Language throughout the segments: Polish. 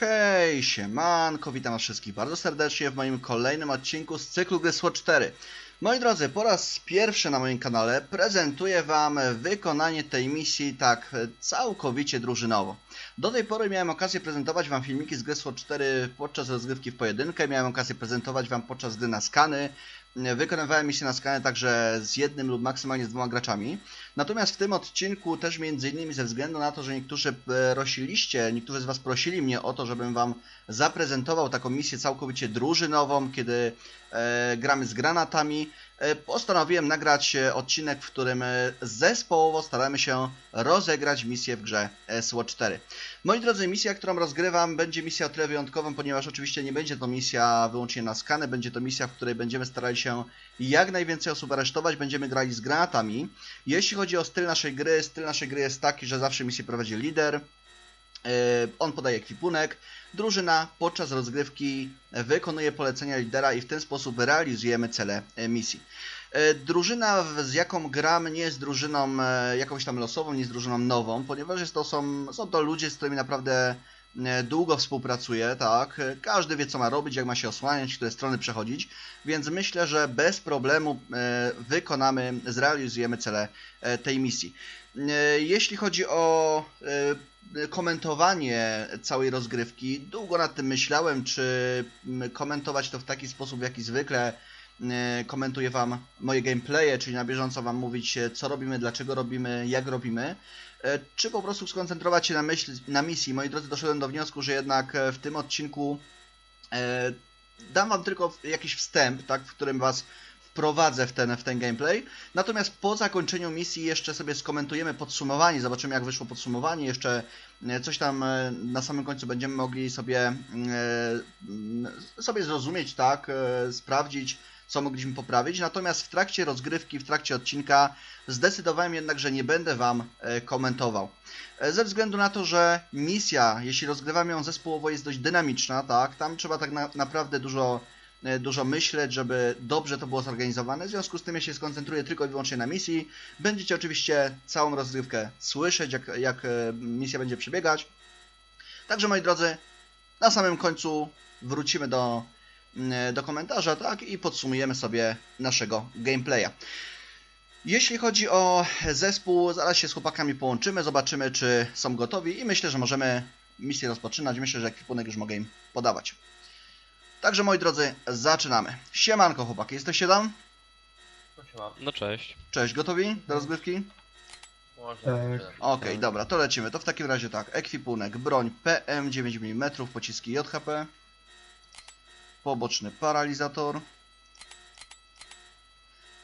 Hej, siemanko, witam was wszystkich bardzo serdecznie w moim kolejnym odcinku z cyklu gry SWOT 4. Moi drodzy, po raz pierwszy na moim kanale prezentuję wam wykonanie tej misji tak całkowicie drużynowo. Do tej pory miałem okazję prezentować wam filmiki z gry SWOT 4 podczas rozgrywki w pojedynkę, miałem okazję prezentować wam podczas gry na skany, Wykonywałem misje na skany także z jednym lub maksymalnie z dwoma graczami. Natomiast w tym odcinku też między innymi ze względu na to, że niektórzy e, prosiliście, niektórzy z Was prosili mnie o to, żebym Wam zaprezentował taką misję całkowicie drużynową, kiedy e, gramy z granatami, postanowiłem nagrać e, odcinek, w którym e, zespołowo staramy się rozegrać misję w grze SWO 4. Moi drodzy, misja, którą rozgrywam, będzie misja o tyle wyjątkową, ponieważ oczywiście nie będzie to misja wyłącznie na skany, będzie to misja, w której będziemy starali się jak najwięcej osób aresztować, będziemy grali z granatami. Jeśli chodzi o styl naszej gry, styl naszej gry jest taki, że zawsze misję prowadzi lider, on podaje ekwipunek, drużyna podczas rozgrywki wykonuje polecenia lidera i w ten sposób realizujemy cele e, misji. E, Drużyna, z jaką gram, nie jest drużyną e, jakąś tam losową, nie jest drużyną nową, ponieważ jest to są, są to ludzie, z którymi naprawdę e, długo współpracuję, tak. E, Każdy wie, co ma robić, jak ma się osłaniać, które strony przechodzić, więc myślę, że bez problemu e, wykonamy, zrealizujemy cele e, tej misji. E, Jeśli chodzi o e, komentowanie całej rozgrywki, długo nad tym myślałem, czy komentować to w taki sposób, jaki zwykle e, komentuję Wam moje gameplaye, czyli na bieżąco Wam mówić, e, co robimy, dlaczego robimy, jak robimy, e, czy po prostu skoncentrować się na, myśl, na misji. Moi drodzy, doszedłem do wniosku, że jednak w tym odcinku dam Wam tylko jakiś wstęp, tak, w którym Was wprowadzę w ten, w ten gameplay. Natomiast po zakończeniu misji jeszcze sobie skomentujemy podsumowanie, zobaczymy jak wyszło podsumowanie, jeszcze coś tam na samym końcu będziemy mogli sobie, sobie zrozumieć, tak, sprawdzić, co mogliśmy poprawić. Natomiast w trakcie rozgrywki, w trakcie odcinka zdecydowałem jednak, że nie będę Wam e, komentował. E, Ze względu na to, że misja, jeśli rozgrywamy ją zespołowo, jest dość dynamiczna, tak, tam trzeba tak na, naprawdę dużo e, dużo myśleć, żeby dobrze to było zorganizowane. W związku z tym ja się skoncentruję tylko i wyłącznie na misji. Będziecie oczywiście całą rozgrywkę słyszeć, jak, jak misja będzie przebiegać. Także moi drodzy, na samym końcu wrócimy do, do komentarza, tak, i podsumujemy sobie naszego gameplaya. Jeśli chodzi o zespół, zaraz się z chłopakami połączymy, zobaczymy, czy są gotowi i myślę, że możemy misję rozpoczynać. Myślę, że ekwipunek już mogę im podawać. Także moi drodzy, zaczynamy. Siemanko chłopaki, jesteście tam? No. No cześć. Cześć, gotowi do rozgrywki? Można. Tak. Okej, dobra, to lecimy. To w takim razie tak, ekwipunek, broń PM 9 mm, pociski JHP, poboczny paralizator,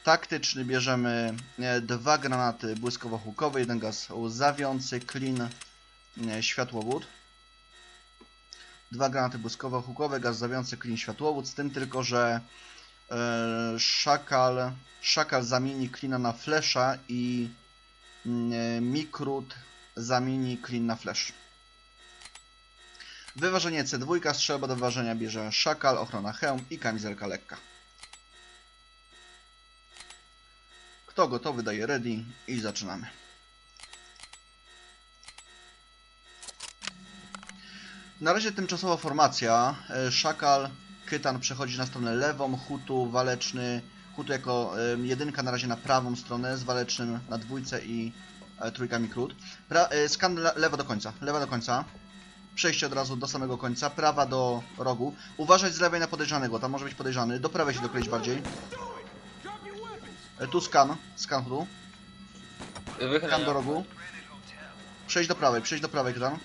taktyczny bierzemy e, dwa granaty błyskowo-hukowe, jeden gaz łzawiący, klin, e, światłowód. Dwa granaty błyskowo-hukowe, gaz zawiący, klin, światłowód, z tym tylko, że e, szakal, szakal zamieni klina na flesza i mm, Mikrut zamieni klin na flash. Wyważenie C2, strzelba do wyważenia bierze szakal, ochrona hełm i kamizelka lekka. Kto gotowy daje ready i zaczynamy. Na razie tymczasowa formacja. E, Szakal, Kytan przechodzi na stronę lewą, Hutu, Waleczny, Hutu jako jedynka na razie na prawą stronę, z Walecznym na dwójce i e, trójkami krót. Pra, e, skan le, lewo do końca, lewa do końca. Przejście od razu do samego końca, prawa do rogu. Uważać z lewej na podejrzanego, tam może być podejrzany. Do prawej się dokleić bardziej. E, tu skan, skan tu. Skan Wychylenia. do rogu. Przejść do prawej, przejść do prawej tam.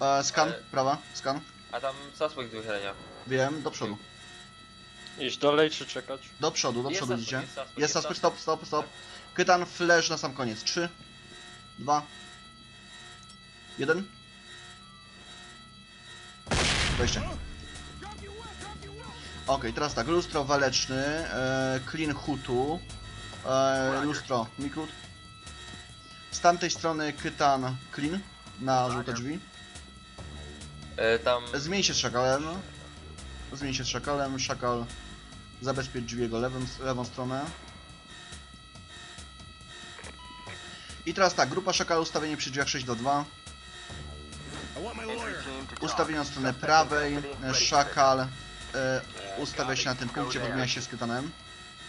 E, skan, Ale- prawa, skan. A tam suspekt do wychylenia. Wiem, do przodu. Iść dalej czy czekać? Do przodu, do Jest przodu suspect, idziecie. jest suspect, Jest jest suspect, stop, stop, stop. Kytan, flash na sam koniec. 3, 2, 1. Wejście. Ok, teraz tak, lustro waleczny, e, clean hutu, e, lustro mikrut. Z tamtej strony kytan clean na żółte drzwi. E, tam... Zmień się z szakalem. Zmień się z szakalem. Szakal zabezpiecz drzwi jego lewą, lewą stronę. I teraz tak, grupa szakal ustawienie przy drzwiach 6 do 2. Ustawienie od strony prawej, e, szakal e, ustawia się na tym punkcie, podmienia się z kytanem.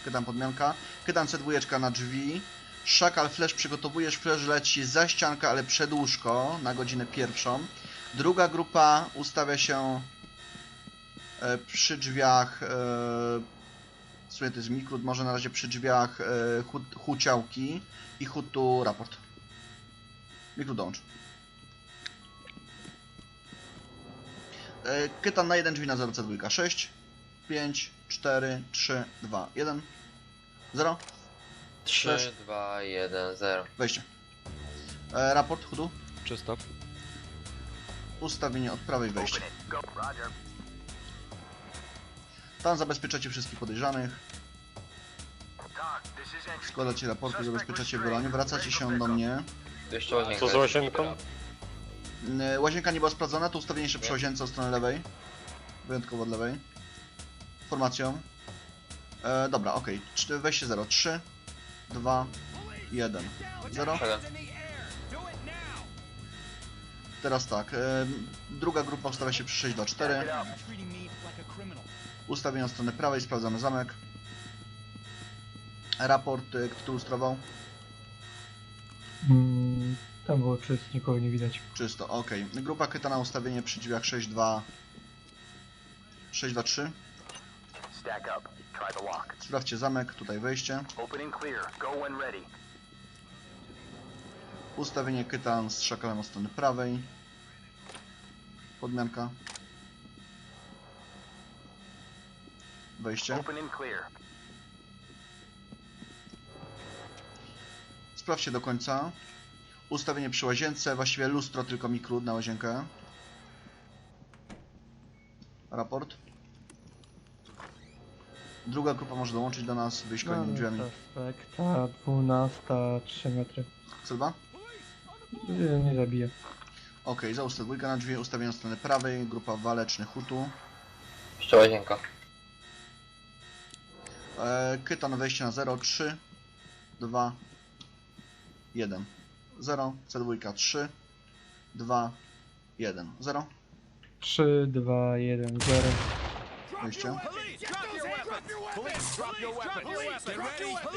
Kytan podmianka. Kytan C2 na drzwi. Szakal flash przygotowujesz, flash leci za ściankę, ale przed łóżko na godzinę pierwszą. Druga grupa ustawia się e, przy drzwiach, w sumie to jest mikrut, może na razie przy drzwiach hu- huciałki i hutu raport. Mikrut dołącz. Kytan na jeden drzwi na 0 C2. 6, 5, 4, 3, 2, 1, 0. 3, 2, 1, 0. Wejście. E, raport hutu. Czysto. Ustawienie od prawej wejście. Tam zabezpieczacie wszystkich podejrzanych. Składacie raporty, zabezpieczacie broń. Wracacie się do mnie. Jeszcze. Co z łazienką? E, Łazienka nie była sprawdzona, to ustawienie się przy łazience od strony lewej. Wyjątkowo od lewej. Formacją. E, dobra, okej. Okay. Weźcie 0. 3, 2, 1. 0. Szedłem. Teraz tak. E, druga grupa ustawia się przy 6, 2, 4. Ustawienie od strony prawej, sprawdzamy zamek. Raport, e, kto tu ilustrował? Mm, tam było czysto, nikogo nie widać. Czysto, ok. Grupa Kytana ustawienie przy drzwiach 6, 2... 6, 2, 3. Stack up. Try the lock. Sprawdźcie zamek, tutaj wejście. Open and clear. Go when ready. Ustawienie Kytan z szakalem od strony prawej. Podmianka. Wejście. Open and clear. Sprawdźcie do końca. Ustawienie przy łazience, właściwie lustro, tylko mikrut na łazienkę. Raport. Druga grupa może dołączyć do nas, wyjść kolejnymi drzwiami. Suspekta, 12, 3 metry. Sylwa? Nie, nie zabije. Ok, za ustaw dwójka na drzwi, ustawienie od strony prawej, grupa waleczny hutu. Jeszcze łazienka. E, Kytan wejście na 0, 3, 2, 1. 0, C2 3, 2, 1. 0. 3, 2, 1, 0. Wejście.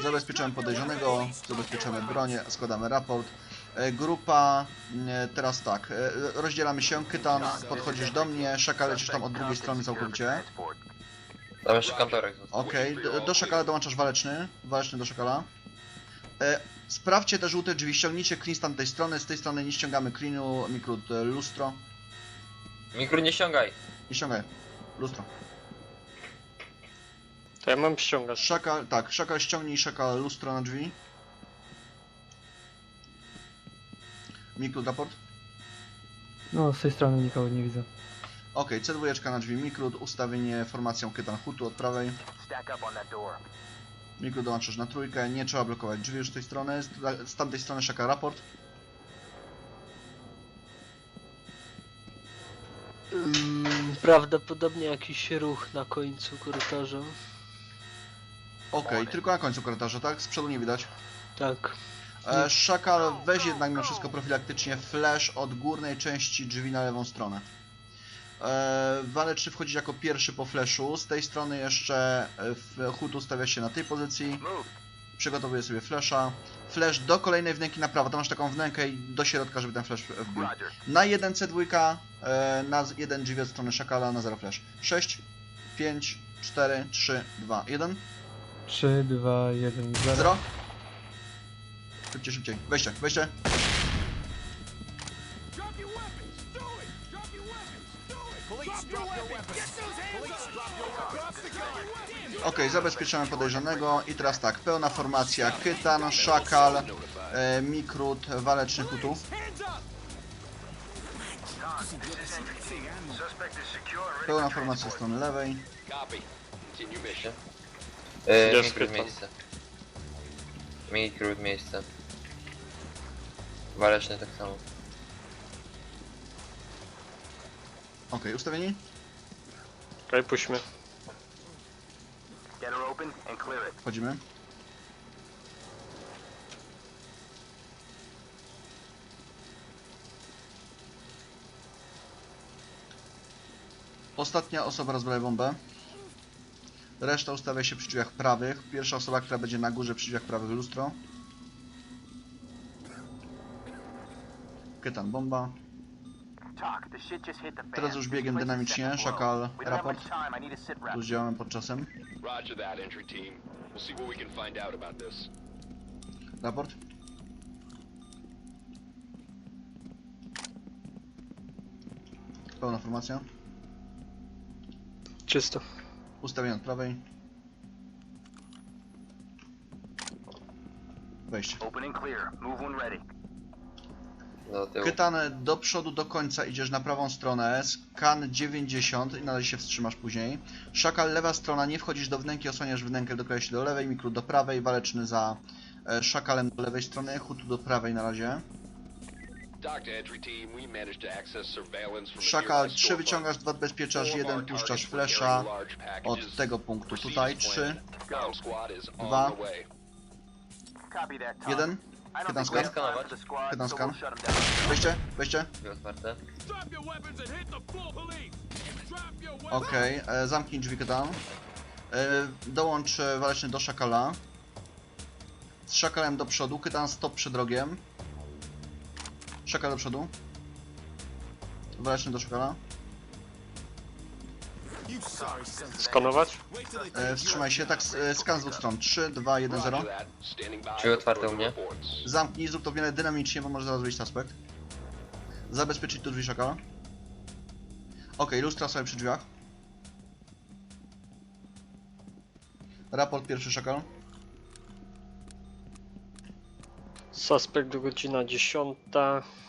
Zabezpieczamy podejrzanego, zabezpieczamy bronię, składamy raport. E, Grupa, e, teraz tak, e, rozdzielamy się, Kytan, podchodzisz do mnie, Szaka lecisz tam od drugiej strony całkowicie. Tam jeszcze kantorek. Okej, do, do Szakala dołączasz waleczny, waleczny do Szakala. E, sprawdźcie te żółte drzwi, ściągnijcie clean z tamtej strony, z tej strony nie ściągamy cleanu, mikrut, e, lustro. Mikro nie ściągaj. Nie ściągaj, lustro. To ja mam ściągać. Szakal, tak, Szakal ściągnij Szakal lustro na drzwi. Mikrut, raport. No, z tej strony nikogo nie widzę. Ok, C2 na drzwi, Mikrut, ustawienie formacją Kytan Hutu od prawej. Stack up on that door. Mikrut dołączasz na trójkę, nie trzeba blokować drzwi już z tej strony, z, tamtej strony Szaka raport. Mm, Prawdopodobnie jakiś ruch na końcu korytarza. Ok, tylko na końcu korytarza, tak? Z przodu nie widać. Tak. E, Szakal, weź jednak mimo wszystko profilaktycznie flash od górnej części drzwi na lewą stronę. E, Waleczny wchodzi jako pierwszy po flashu, z tej strony jeszcze e, w- hut ustawia się na tej pozycji. Move. Przygotowuję sobie flasha. Flash do kolejnej wnęki na prawo, to masz taką wnękę i do środka, żeby ten flash wbił. Na 1 C2, e, na z- jeden drzwi od strony Szakala, na 0 flash. 6, 5, 4, 3, 2, 1, 3, 2, 1, 0. 0. Szybciej, szybciej. Wejście, wejście. Ok, zabezpieczamy podejrzanego i teraz tak, pełna formacja Kytan, Szakal, e, Mikrut, Waleczny Hutu. Pełna for formacja strony lewej. E, pytam. miejsce. Mikro miejsce. Waleczny tak samo. Ok, ustawieni? Okej, puśćmy. Get her open and clear it. Wchodzimy. Ostatnia osoba rozbraja bombę. Reszta ustawia się przy drzwiach prawych. Pierwsza osoba, która będzie na górze przy drzwiach prawych lustro. Ketan bomba. Teraz już biegiem dynamicznie. Szakal, raport. much time. I need a sit rep. Tu działamy pod czasem. Roger that, entry team. We'll see what we can find out about this. Raport. Pełna formacja. Czysto. Ustawienie od prawej. Wejście. Open and clear. Move when ready. Do tyłu. Kytan do przodu do końca idziesz na prawą stronę, skan 90 i na razie się wstrzymasz później. Szakal lewa strona, nie wchodzisz do wnęki, osłaniasz wnękę, doklejasz się do lewej, mikru do prawej, waleczny za e, szakalem do lewej strony, hutu do prawej na razie. A Szakal nearby 3 storefront. wyciągasz, 2 odbezpieczasz, Four of 1 our puszczasz flesza od tego punktu tutaj, as 3, planned. Bomb squad is on Dwa. the way. Copy that, Tom. 1, We'll shut 'em down. wejście, wejście, Drzwi otwarte. Okej, e, zamknij drzwi Kytan. E, dołącz e, waleczny do szakala. Z szakalem do przodu, Kytan stop przed rogiem. Szakal do przodu. Waleczny do szakala. Skanować? E, wstrzymaj się, tak, e, skan z dwóch stron. 3, 2, 1, 0. Roger that. Standing by Drzwi for otwarte u mnie. Zamknij, zrób to w miarę dynamicznie, bo może zaraz wyjść suspekt. Zabezpieczyć tu drzwi szakala. Ok, lustra sobie przy drzwiach. Raport pierwszy szakal. Suspekt godzina 10.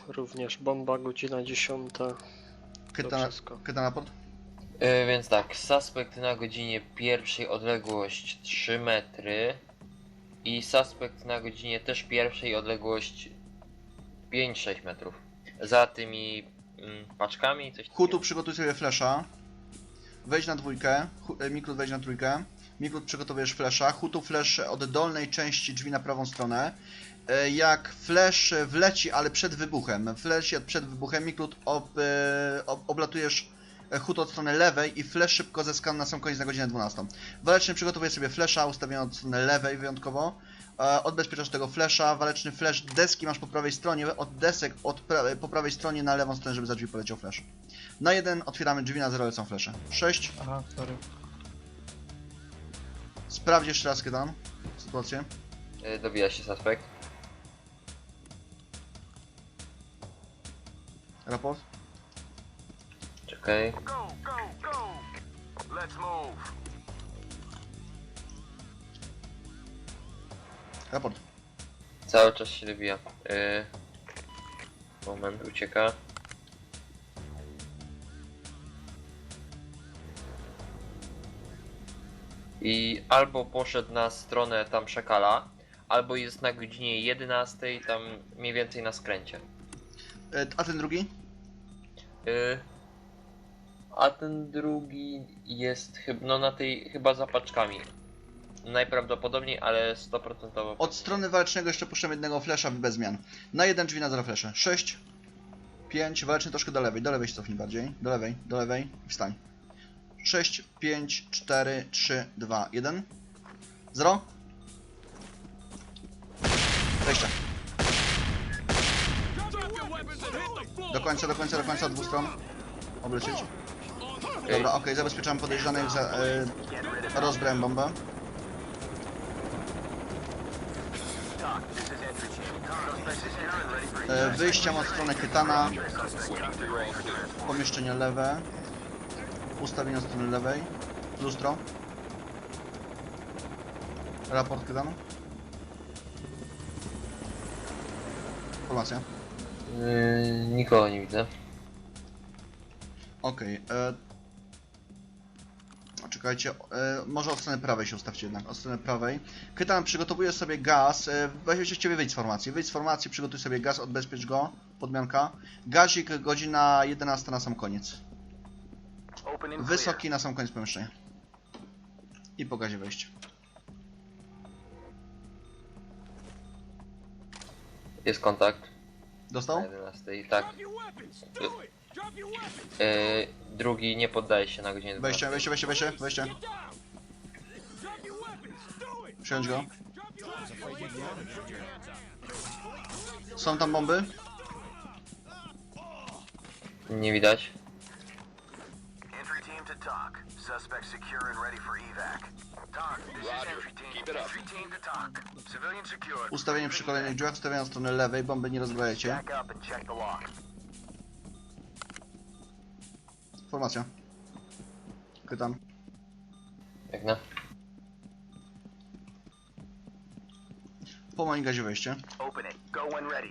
Również bomba godzina 10. To Kytan, wszystko. kytan raport. Yy, więc tak, suspekt na godzinie pierwszej odległość 3 metry i suspekt na godzinie też pierwszej odległość 5-6 metrów. Za tymi mm, paczkami coś Hutu takiego. przygotuj sobie flesza. Wejdź na dwójkę. E, Mikrut wejdź na trójkę. Mikrut przygotowujesz flesza. Hutu flash od dolnej części drzwi na prawą stronę. E, Jak flash wleci, ale przed wybuchem, wleci przed wybuchem, Mikrut ob, e, ob, oblatujesz e, hut od strony lewej i flash szybko ze skan na sam koniec na godzinę 12. Waleczny przygotowuje sobie flesza ustawiony od strony lewej wyjątkowo. E, Odbezpieczasz tego flesza, waleczny flash, deski masz po prawej stronie, od desek od pra po prawej stronie na lewą stronę, żeby za drzwi poleciał flash. Na jeden otwieramy drzwi, na zero lecą flesze. 6. Aha, sorry. Sprawdź jeszcze raz Kytan. Sytuację. Yy, dobija się suspekt. Raport. Let's move. Raport. Cały czas się dobija. Yy, moment, ucieka. I albo poszedł na stronę tam szakala, albo jest na godzinie 11, tam mniej więcej na skręcie. E, A ten drugi? Yy, a ten drugi jest chyba no na tej chyba za paczkami. Najprawdopodobniej, ale 100% Od strony walecznego jeszcze puszczam jednego flesza bez zmian. Na jeden drzwi, na zero flesze. 6. 5. Waleczny troszkę do lewej. Do lewej się cofnij bardziej. Do lewej, do lewej i wstań. 6, 5, 4, 3, 2, 1. 0. Wejście. Drop your weapons and hit the floor! Do końca, do końca, do końca, dwóch stron. Oblecieć. Dobra, okej, zabezpieczamy podejrzanych za... E, rozbrałem bombę. E, wyjścia od strony Kytana. Pomieszczenie lewe. Ustawienie od strony lewej. Lustro. Raport Kytana. Formacja. Yy, nikogo nie widzę. Okej. e, Czekajcie, e, może od strony prawej się ustawcie jednak, od strony prawej. Kytan przygotowuje sobie gaz, e, weź się ciebie wyjdź z formacji, wyjdź z formacji, przygotuj sobie gaz, odbezpiecz go, podmianka. Gazik, godzina 11 na sam koniec. Wysoki na sam koniec pomieszczenia. I po gazie wejść. Jest kontakt Dostał? na 11. Tak. Drop your weapons! Do it! Yy, Drugi nie poddaje się na godzinę 12. Wejście, wejście, wejście, wejście, wejście. Przyjąć go. Są tam bomby? Nie widać. Entry team to TOC. Suspect secure and ready for evac. TOC, this is Roger. entry team. Keep it up. Entry team to TOC. Civilian secured. Ustawienie przy kolejnych drzwiach, ustawienia na stronę lewej, bomby nie rozbrajajcie. Back up and check the lock. Formacja. Kytam. Jak na? Po moim gazie wejście. Open it. Go when ready.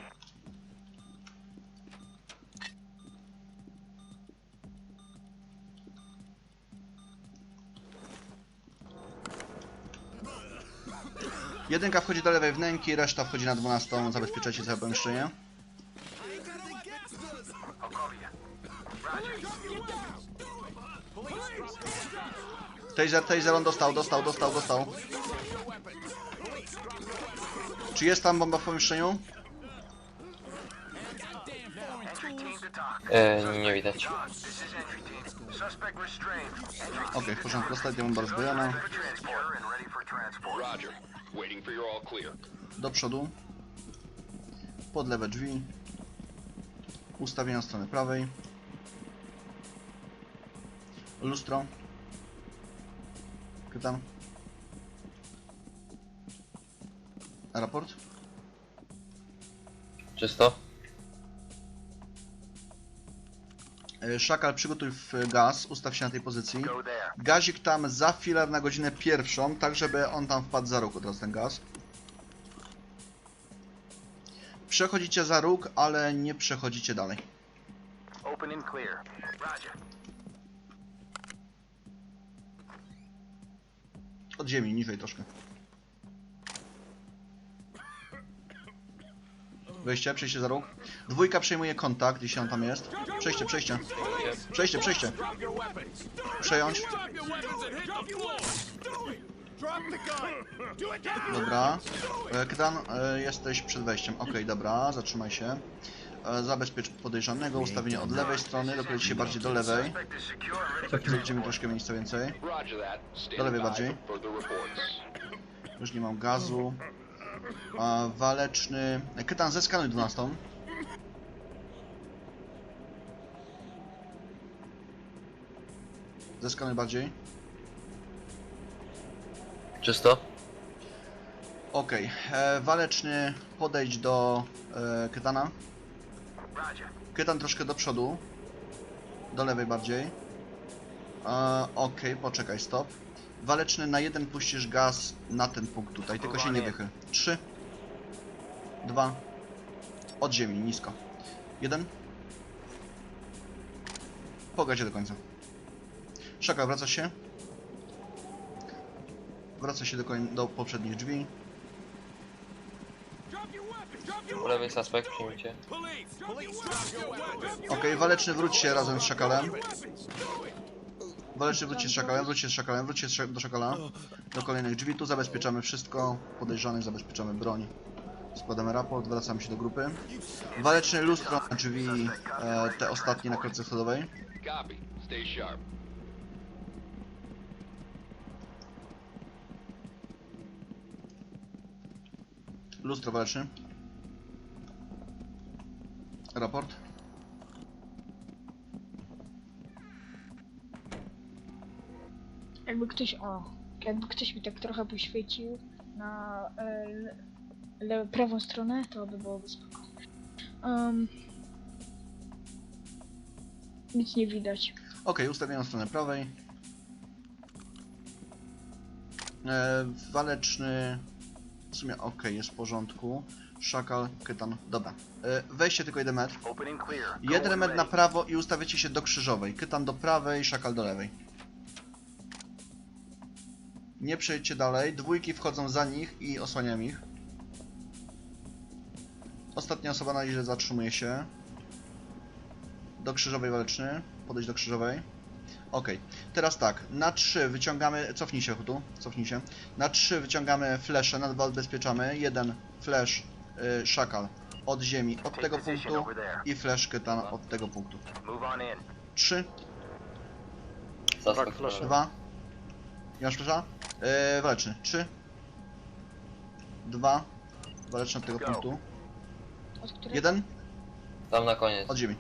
Jedynka wchodzi do lewej wnęki, reszta wchodzi na 12. Zabezpieczajcie całe pomieszczenie. Taser, taser, on dostał, dostał, dostał, dostał. Czy jest tam bomba w pomieszczeniu? E, nie widać. Okej, w porządku, ostatnia bomba. Roger. Waiting for your all clear. Do przodu. Pod lewe drzwi. Ustawienia strony prawej. Lustro. Pytam. Raport. Czysto? E, Szakal, przygotuj w gaz, ustaw się na tej pozycji. Go there. Gazik tam za filar na godzinę pierwszą, tak żeby on tam wpadł za róg od razu ten gaz. Przechodzicie za róg, ale nie przechodzicie dalej. Open and clear. Roger. Od ziemi, niżej troszkę. Wejście, przejście za róg. Dwójka przejmuje kontakt, jeśli on tam jest. Przejście, przejście. Przejście, przejście. Przejąć. Dobra. E, Kdan, e, jesteś przed wejściem. Okej, dobra, zatrzymaj się. E, Zabezpiecz podejrzanego, ustawienie od lewej strony, doprowadź się bardziej do lewej. Mi troszkę miejsca więcej. Do lewej bardziej. Już nie mam gazu. A, waleczny. E, Kytan, zeskanuj 12. Zeskanuj bardziej. Czysto? Okej. e, Waleczny, podejdź do e, Kytana. Kytan troszkę do przodu. Do lewej bardziej. E, Okej, poczekaj, stop. Waleczny na jeden puścisz gaz na ten punkt tutaj, tylko się nie wychyl. 3 2 Od ziemi, nisko. 1 Pogadźcie do końca. Szaka, wracasz się? Wraca się do, koń- do poprzednich drzwi. Drop your weapons. Drop your Po lewej suspekt, przyjmijcie. Okej, Waleczny wróć się razem z Szakalem. Waleczny wróć się z Szakalem, wróć się z Szakalem, wróć się z Szak- do Szakala. Do kolejnych drzwi, tu zabezpieczamy wszystko. Podejrzanych zabezpieczamy broń. Składamy raport, wracamy się do grupy. Waleczny lustro na drzwi, e, te ostatnie na klatce schodowej. Copy. Stay sharp. Lustro waleczny. Raport. Jakby ktoś, o, jakby ktoś mi tak trochę poświecił na e, prawą stronę, to by byłoby spoko. Um, nic nie widać. Ok, ustawiam stronę prawej. E, waleczny. W sumie ok, jest w porządku. Szakal, kytan, dobra. E, weźcie tylko jeden metr. Clear. Go Jeden metr na ready. prawo i ustawiacie się do krzyżowej. Kytan do prawej, szakal do lewej. Nie przejdźcie dalej. Dwójki wchodzą za nich i osłaniam ich. Ostatnia osoba na liście zatrzymuje się. Do krzyżowej waleczny. Podejść do krzyżowej. Ok. Teraz tak. Na 3 wyciągamy. Cofnij się, Hutu. Cofnij się. Na 3 wyciągamy flesze. Na 2 odbezpieczamy. Jeden flash y, szakal od ziemi, od tego punktu i flash kytan od tego punktu. Move on in. 3, Suspect Brak flasha. Dwa. Nie masz flesza? Yy, waleczny. Trzy. Dwa. Waleczny od tego Go. punktu. Od którego? Jeden. Tam na koniec. Od ziemi.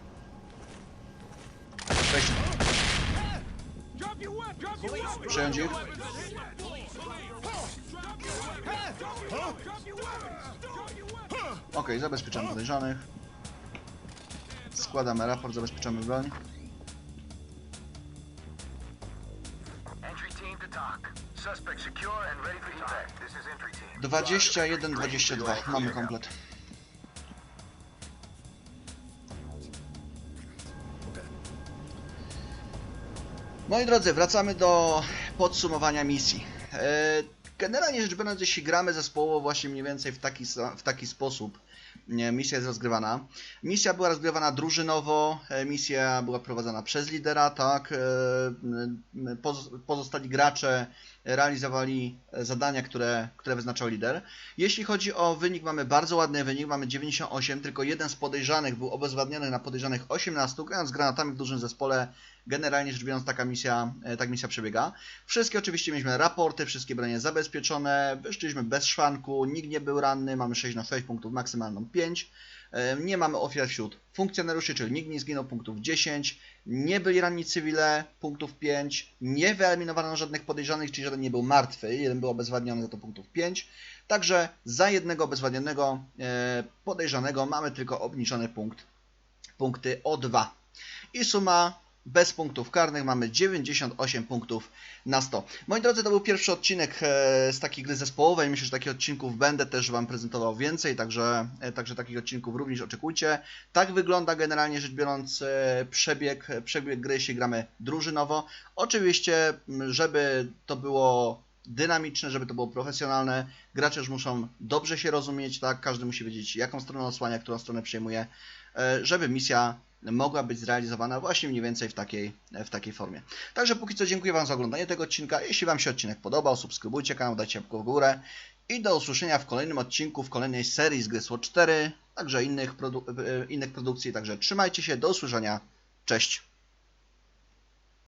Wejście. Przejąć ich. Okej, zabezpieczamy podejrzanych. Składamy raport, zabezpieczamy broń. Entry team to talk. Suspect secure Moi drodzy, wracamy do podsumowania misji. E, Generalnie rzecz biorąc, jeśli gramy zespołowo właśnie mniej więcej w taki, w taki sposób, misja jest rozgrywana. Misja była rozgrywana drużynowo, e, misja była prowadzona przez lidera, tak. e, Pozostali gracze realizowali e, zadania, które, które wyznaczał lider. Jeśli chodzi o wynik, mamy bardzo ładny wynik, mamy 98, tylko jeden z podejrzanych był obezwładniony na podejrzanych 18, grając z granatami w dużym zespole. Generalnie rzecz biorąc, taka misja, e, tak misja przebiega. Wszystkie oczywiście mieliśmy raporty, wszystkie bronie zabezpieczone, wyszliśmy bez szwanku, nikt nie był ranny, mamy 6 na 6 punktów, maksymalną 5. Nie mamy ofiar wśród funkcjonariuszy, czyli nikt nie zginął, punktów 10. Nie byli ranni cywile, punktów 5. Nie wyeliminowano żadnych podejrzanych, czyli żaden nie był martwy, jeden był obezwładniony, za to punktów 5. Także za jednego obezwładnionego e, podejrzanego mamy tylko obniżony punkt, punkty o 2. I suma bez punktów karnych mamy 98 punktów na 100. Moi drodzy, to był pierwszy odcinek e, z takiej gry zespołowej. Myślę, że takich odcinków będę też Wam prezentował więcej, także, e, także takich odcinków również oczekujcie. Tak wygląda generalnie rzecz biorąc e, przebieg, przebieg gry, jeśli gramy drużynowo. Oczywiście, żeby to było dynamiczne, żeby to było profesjonalne, gracze już muszą dobrze się rozumieć, tak? Każdy musi wiedzieć, jaką stronę osłania, którą stronę przejmuje, żeby misja mogła być zrealizowana właśnie mniej więcej w takiej, w takiej formie. Także póki co dziękuję Wam za oglądanie tego odcinka. Jeśli Wam się odcinek podobał, subskrybujcie kanał, dajcie łapkę w górę i do usłyszenia w kolejnym odcinku, w kolejnej serii z gry SWOT 4, także innych, produ- e, innych produkcji. Także trzymajcie się, do usłyszenia, cześć!